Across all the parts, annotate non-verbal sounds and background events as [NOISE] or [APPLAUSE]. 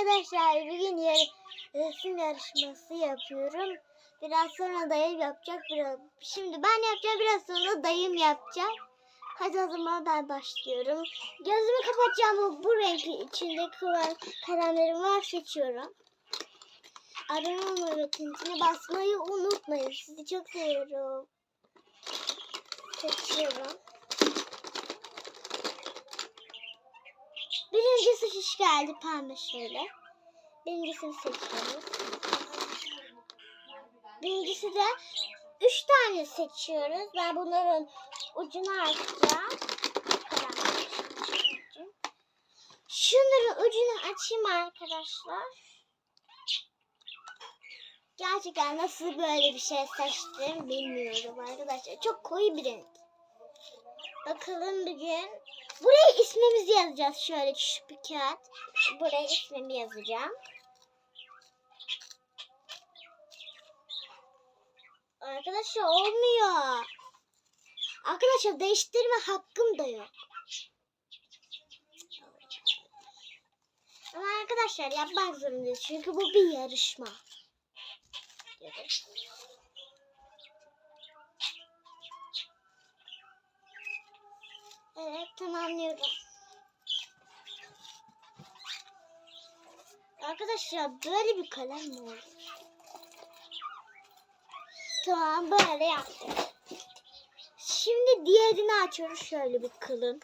Arkadaşlar bugün resim yarışması yapıyorum. Biraz sonra dayım yapacak. Biraz... Şimdi ben yapacağım biraz sonra dayım yapacak. Hadi o zaman ben başlıyorum. Gözümü kapatacağım bu, bu renk içinde kıvam kalemlerim var seçiyorum. Arama ve tintine basmayı unutmayın. Sizi çok seviyorum. Seçiyorum. Birincisi şiş geldi pembe şöyle. Birincisini seçiyoruz. Birincisi de üç tane seçiyoruz. Ben bunların ucunu açacağım. Şunların ucunu açayım arkadaşlar. Gerçekten nasıl böyle bir şey seçtim bilmiyorum arkadaşlar. Çok koyu bir renk. Bakalım bugün. Buraya ismimizi yazacağız şöyle küçük bir kağıt. Buraya ismimi yazacağım. Arkadaşlar olmuyor. Arkadaşlar değiştirme hakkım da yok. Ama arkadaşlar yapmak zorundayız çünkü bu bir yarışma. Diyoruz. Tamamlıyorum. Arkadaşlar böyle bir kalem mi olur? Tamam böyle yaptım. Şimdi diğerini açıyoruz şöyle bir kılın.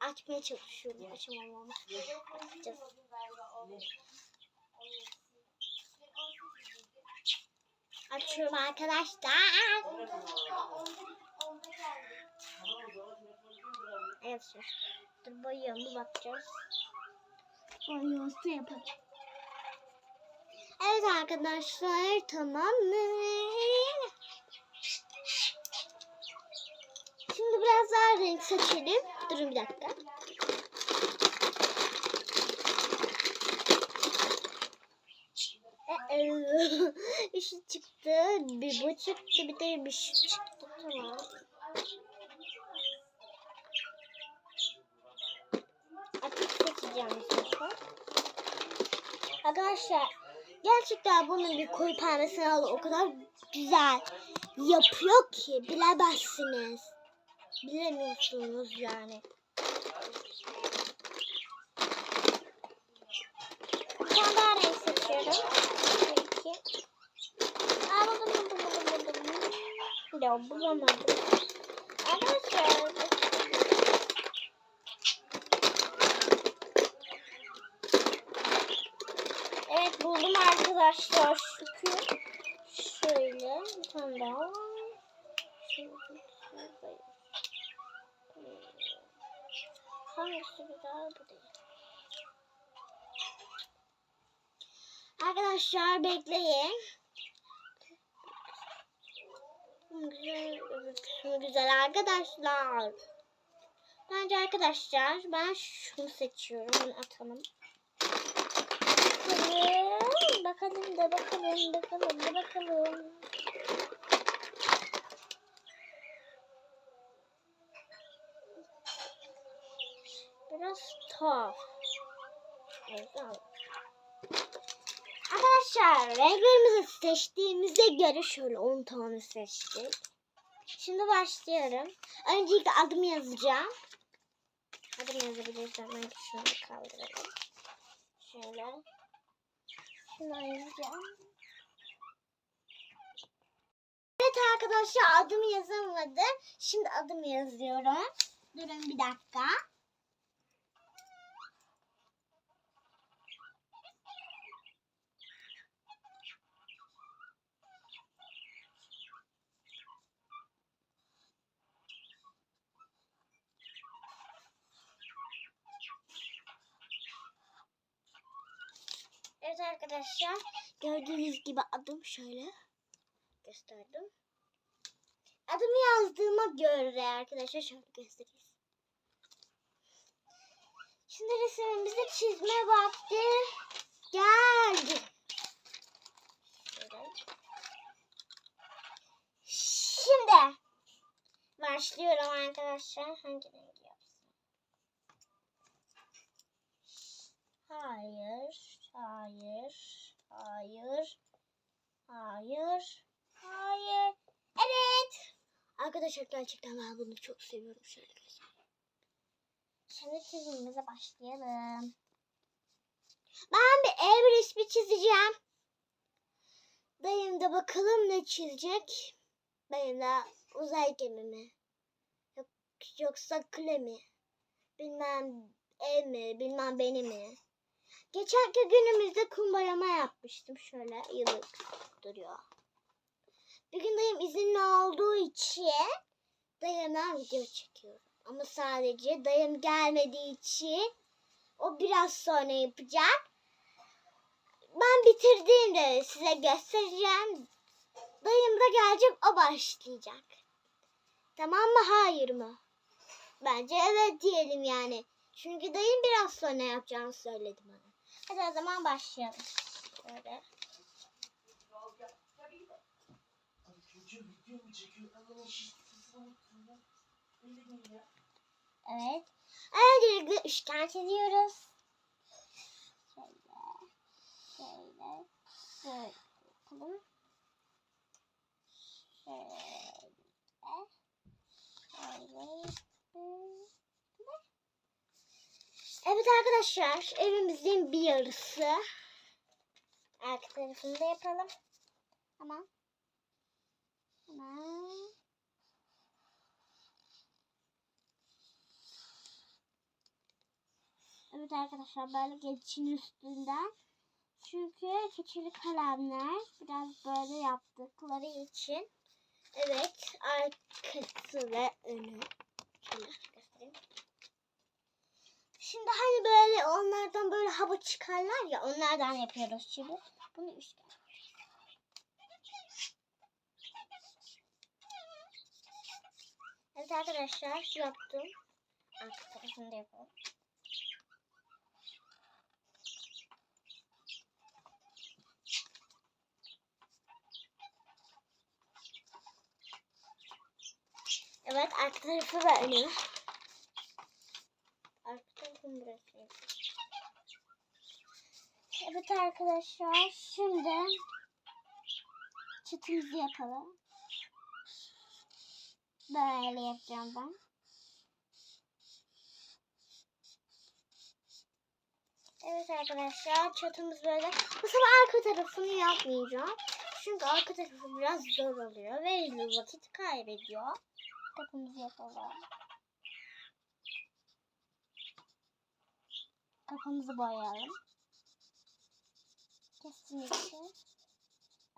Açmaya çalışıyorum. Açamam ama. Açıyorum arkadaşlar. Evet. Dur boyuyorum bakacağız. Boyuyorsa yapalım. Evet arkadaşlar tamam mı? Şimdi biraz daha renk seçelim. Durun bir dakika. Ee, [LAUGHS] bir şey çıktı. Bir bu çıktı. Bir de bir şey çıktı. Artık seçeceğim sefer. Arkadaşlar gerçekten bunun bir koyu pembesini al o kadar güzel yapıyor ki bilemezsiniz. Bilemiyorsunuz yani. Bir seçiyorum. Bir, iki. Aa buldum buldum buldum buldum. Ya bulamadım. Arkadaşlar. Evet buldum arkadaşlar. Şükür. Şöyle bir tane daha var. Hangisi güzel bu değil. Arkadaşlar bekleyin. Hmm, Güzel, kısmı güzel arkadaşlar. Bence arkadaşlar ben şunu seçiyorum. Bunu atalım. Bakalım, bakalım da bakalım, bakalım da bakalım. Biraz tuhaf. Arkadaşlar renklerimizi seçtiğimize göre şöyle 10 tane seçtik. Şimdi başlıyorum. Öncelikle adımı yazacağım. Adımı yazabilirsem ben şunu kaldıralım. Şöyle. Şunu yazacağım. Evet arkadaşlar adımı yazamadım. Şimdi adımı yazıyorum. Durun bir dakika. Evet arkadaşlar gördüğünüz gibi adım şöyle gösterdim. Adımı yazdığıma göre arkadaşlar şöyle göstereyim. Şimdi resimimizi çizme vakti geldi. Şimdi başlıyorum arkadaşlar. Hangi rengi Hayır. Hayır. Hayır. Hayır. Evet. Arkadaşlar gerçekten ben bunu çok seviyorum. Şöyle göstereyim. Şimdi çizimimize başlayalım. Ben bir ev resmi çizeceğim. Dayım da bakalım ne çizecek. Benim de uzay gemimi. Yok, yoksa kule mi? Bilmem ev mi? Bilmem beni mi? Geçenki günümüzde kumbarama yapmıştım. Şöyle yıllık duruyor. Bir gün dayım izinli olduğu için dayımdan video çekiyorum. Ama sadece dayım gelmediği için o biraz sonra yapacak. Ben bitirdiğimde size göstereceğim. Dayım da gelecek o başlayacak. Tamam mı hayır mı? Bence evet diyelim yani. Çünkü dayım biraz sonra yapacağını söyledi bana. Hadi o zaman başlayalım. Böyle. Evet. Öncelikle üçgen çiziyoruz. Şöyle. Şöyle. Şöyle yapalım. Şöyle. Şöyle. Evet arkadaşlar evimizin bir yarısı. Arka tarafını da yapalım. Tamam. Tamam. Evet arkadaşlar böyle geçin üstünden. Çünkü keçeli kalemler biraz böyle yaptıkları için. Evet arkası ve önü. Şöyle. Şimdi hani böyle onlardan böyle hava çıkarlar ya onlardan yapıyoruz şimdi. Bunu üçgen. Evet arkadaşlar yaptım. Arka tarafını da yapalım. Evet arka tarafı ve önü. Tarafın burası. Evet arkadaşlar şimdi çıtımızı yapalım. Böyle yapacağım ben. Evet arkadaşlar çatımız böyle. Sefer arka tarafını yapmayacağım. Çünkü arka tarafı biraz zor oluyor ve vakit kaybediyor. Kapımızı yapalım. Kapımızı boyayalım. Kesinlikle.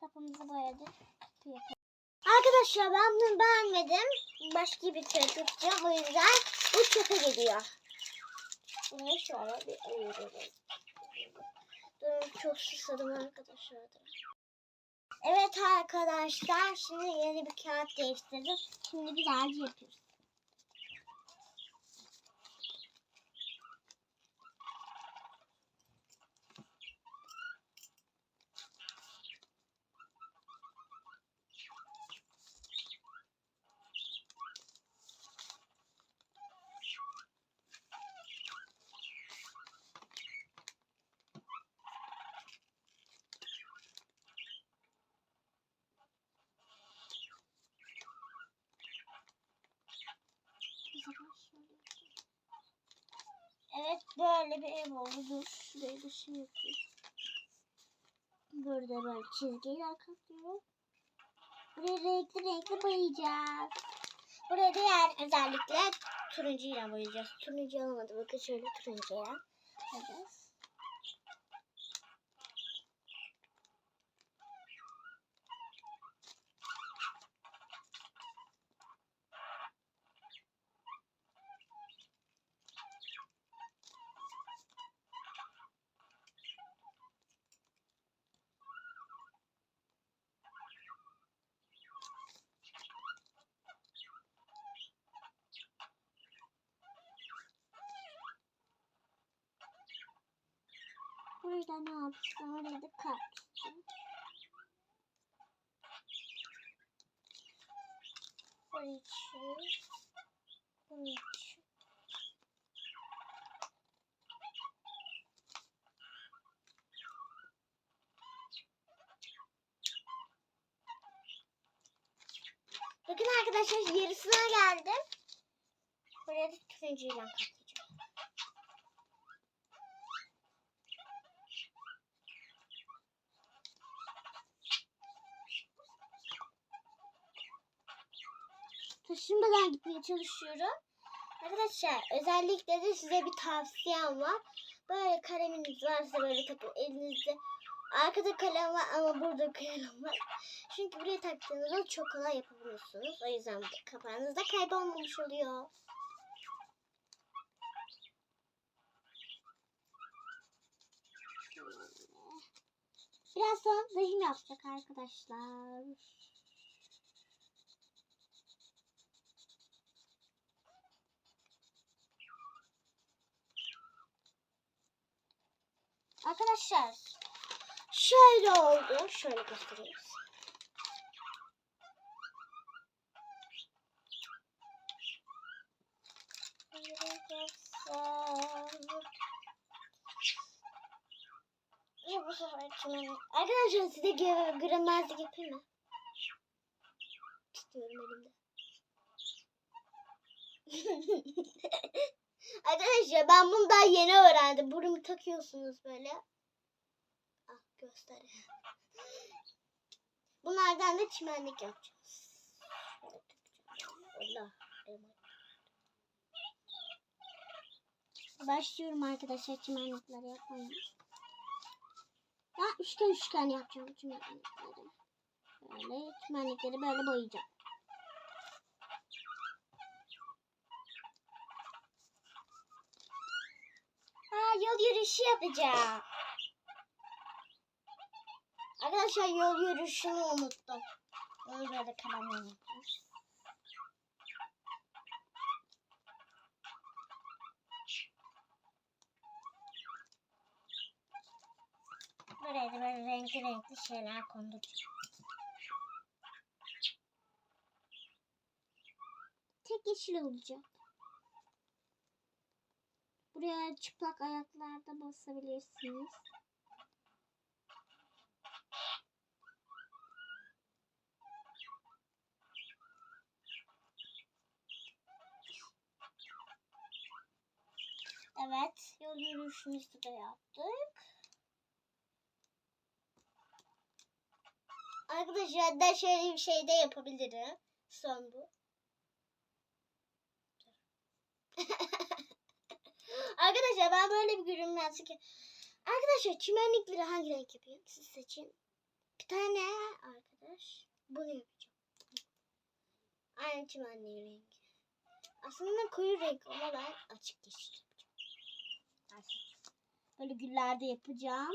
Kapımızı boyadık. Arkadaşlar ben bunu beğenmedim. Başka bir taraf yapacağım. O yüzden bu çöpe gidiyor. Bunu şöyle bir ayıralım. Dur çok susadım arkadaşlar. Evet arkadaşlar şimdi yeni bir kağıt değiştirdim. Şimdi güzelce yapıyoruz. Evet böyle bir ev oldu. Dur şuraya da şey yapayım. Burada böyle çizgiler katıyor. Buraya renkli renkli boyayacağız. Buraya da özellikle turuncuyla boyayacağız. Turuncu olmadı. Bakın şöyle turuncuya boyayacağız. Burada ne yapacağım? Oraya da çizeceğim. Bunun için. Bunun için. Bakın arkadaşlar yarısına geldim. Buraya da kaplayacağım. Taşınmadan gitmeye çalışıyorum. Arkadaşlar özellikle de size bir tavsiyem var. Böyle kaleminiz varsa böyle takın elinizde. Arkada kalem var ama burada kalem var. Çünkü buraya taktığınızda çok kolay yapabiliyorsunuz. O yüzden bu kapağınızda kaybolmamış oluyor. Biraz sonra zehir yapacak arkadaşlar. Arkadaşlar şöyle oldu. Şöyle göstereyim. Ya bu sefer kimin? Arkadaşlar size gö- görünmezlik yapayım mı? Tutuyorum elimde. [LAUGHS] Arkadaşlar ben bunu daha yeni öğrendim. Burnumu takıyorsunuz böyle. Ah göster. Bunlardan da çimenlik yapacağız. Allah. Başlıyorum arkadaşlar çimenlikleri yapmaya. Ben üçgen üçgen yapacağım çimenlikleri. Böyle çimenlikleri böyle boyayacağım. Ha yol yürüyüşü yapacağım. Arkadaşlar yol yürüyüşünü unuttum. Onu böyle kalemle yapıyoruz. Buraya da böyle renkli renkli şeyler konduracağım. Tek yeşil olacak. Buraya çıplak ayaklarda basabilirsiniz. Evet, yol yürüyüşümüzü de yaptık. Arkadaşlar da şöyle bir şey de yapabilirim. Son bu. [LAUGHS] Arkadaşlar ben böyle bir görünmezlik. Arkadaşlar çimenlikleri hangi renk yapayım? Siz seçin. Bir tane arkadaş bunu yapacağım. Aynı çimenliği rengi. Aslında koyu renk ama ben açık yeşil yapacağım. Böyle güllerde yapacağım.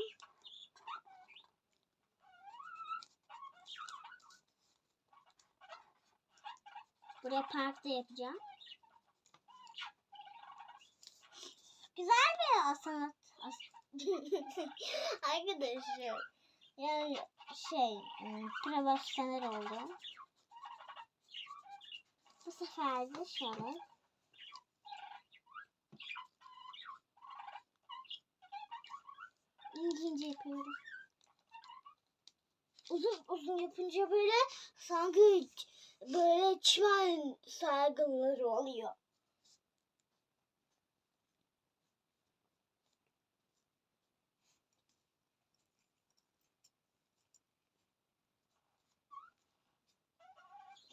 Buraya parkta yapacağım. Güzel bir sanat. [LAUGHS] Arkadaşlar yani şey ıı, profesyonel oldu. Bu sefer de şöyle. İnce ince yapıyorum. Uzun uzun yapınca böyle sanki böyle çimen sargıları oluyor.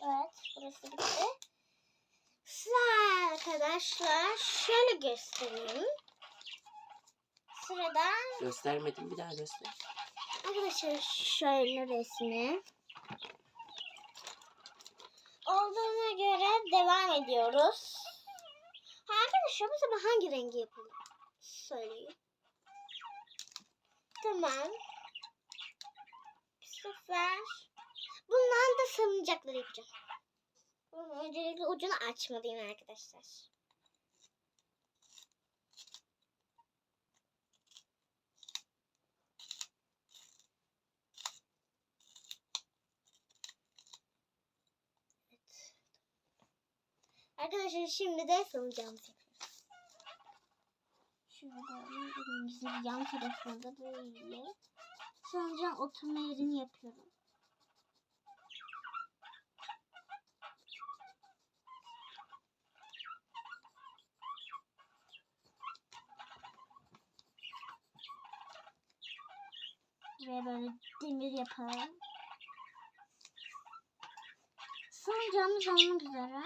Evet, burası bitti. Sıra arkadaşlar şöyle göstereyim. Sıradan Göstermedim bir daha göster. arkadaşlar şöyle resmi. Olduğuna göre devam ediyoruz. Ha, arkadaşlar bu sefer hangi rengi yapalım? Söyleyin. Tamam. Bu sefer bundan da salıncakları yapacağım. Ama Öncelikle ucunu açmalıyım arkadaşlar. Evet. Arkadaşlar şimdi de salıncağımızı yapıyoruz. Böyle elimizin yan tarafına da böyle salıncağın oturma yerini yapıyorum. Şuraya böyle demir yapalım. Sancağımız olmak üzere.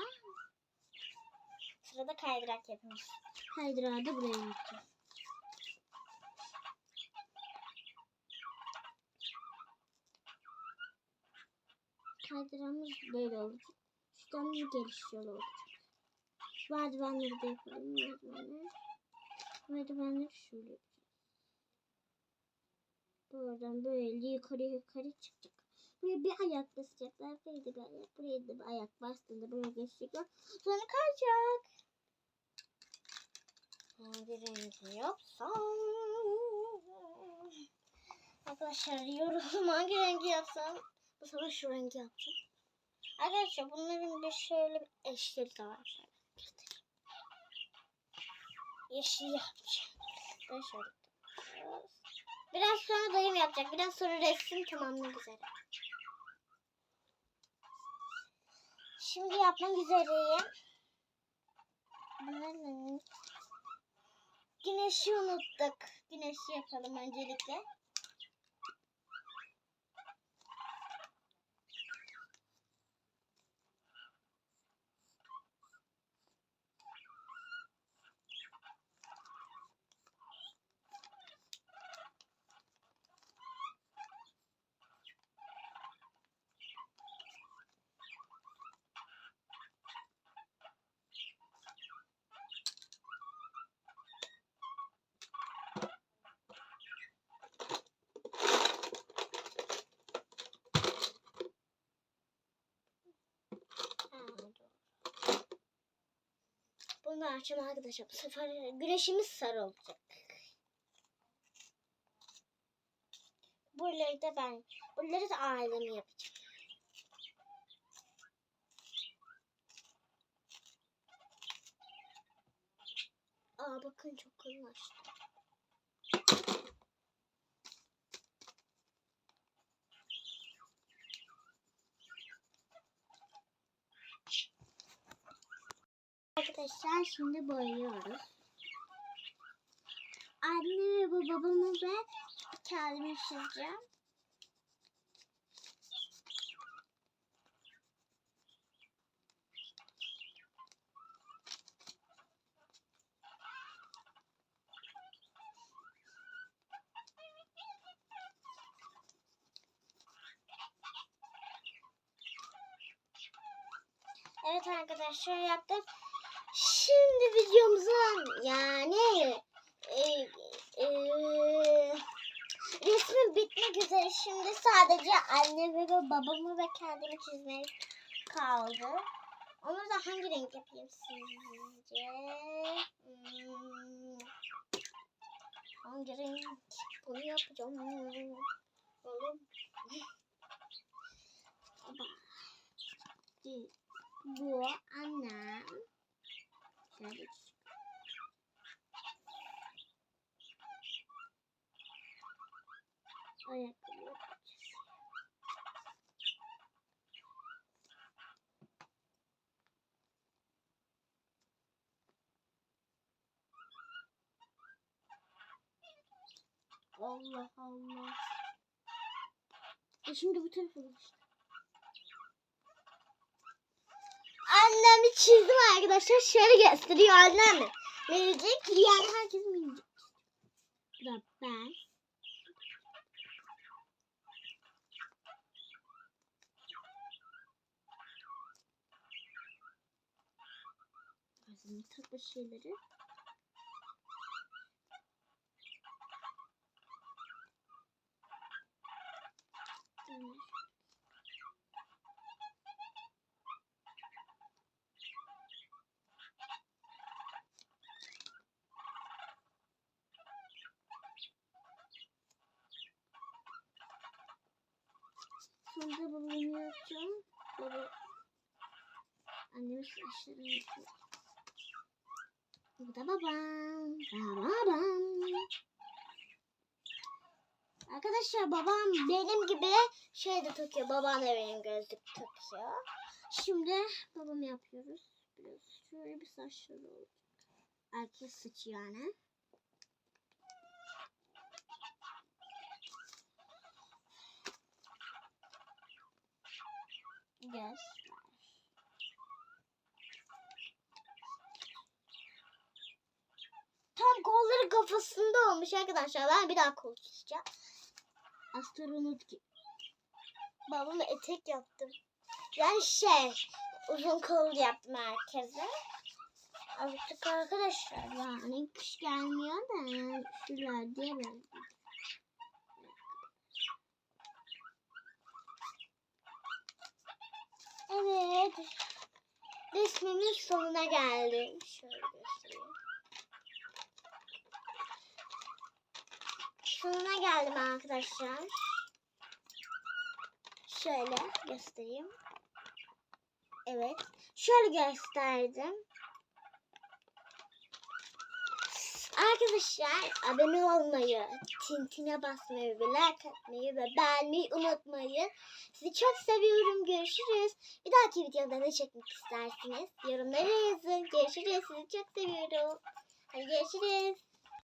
Sırada kaydırak yapıyoruz. Kaydırağı da buraya yapacağız. Kaydırağımız böyle olacak. Şuradan bir geliş yolu olacak. Merdivenleri de yapalım. Merdivenleri. Merdivenleri şöyle. Buradan böyle yukarı yukarı çıkacak. Buraya bir ayak basacaklar. Buraya da bir ayak. Buraya da bir ayak bastığında buraya geçecekler. Sonra kayacak. Hangi rengi yapsam? Arkadaşlar yoruldum. Hangi rengi yapsam? Bu sefer şu rengi yapacağım. Arkadaşlar bunların bir şöyle bir eşleri de var. Şöyle. Yeşil yapacağım. Ben şöyle yapacağız. Biraz sonra dayım yapacak. Biraz sonra resim tamamlamak üzere. Şimdi yapmak üzereyim. Güneşi unuttuk. Güneşi yapalım öncelikle. Ha, dur. Bunu açacağım arkadaşlar. Bu sefer güneşimiz sarı olacak. Buraları da ben, buraları da ailemi yapacağım. Aa bakın çok kalınlaştı. Arkadaşlar şimdi boyuyoruz. Anne ve babamı ve kendimi çizeceğim. Evet arkadaşlar yaptım. Şimdi videomuzun yani e, e, resmi bitmek üzere. Şimdi sadece anne ve babamı ve kendimi çizmek kaldı. Onu da hangi renk yapayım sizce? Hmm, hangi renk? Bunu yapacağım. Oğlum. Bu annem. Şöyle Ayakkabı. Allah Allah. E şimdi bu tarafa geçti. Annemi çizdim arkadaşlar. Şöyle gösteriyor annem. Minicik. Yani herkes. Bu da ben. Takma şeyleri. Tamam. Sonra babamı yapacağım. Baba. Annemin saçlarını yapıyor. Bu da babam. Babam. Arkadaşlar babam benim gibi şey de takıyor. Babam da benim gözlük takıyor. Şimdi babamı yapıyoruz. Biraz şöyle bir saçları olacak. Erkek saçı yani. Göster. Tam kolları kafasında olmuş arkadaşlar. Ben bir daha kol çizeceğim. Astronot gibi. Babama etek yaptım. Yani şey uzun kol yaptım herkese. Artık arkadaşlar yani kış gelmiyor da şuralar diye ben. Evet. Resmimin sonuna geldim. Şöyle göstereyim. Sonuna geldim arkadaşlar. Şöyle göstereyim. Evet. Şöyle gösterdim. Arkadaşlar abone olmayı, tintine basmayı ve like atmayı ve beğenmeyi unutmayın. Sizi çok seviyorum. Görüşürüz. Bir dahaki videoda ne çekmek istersiniz? Yorumlara yazın. Görüşürüz. Sizi çok seviyorum. Hadi görüşürüz.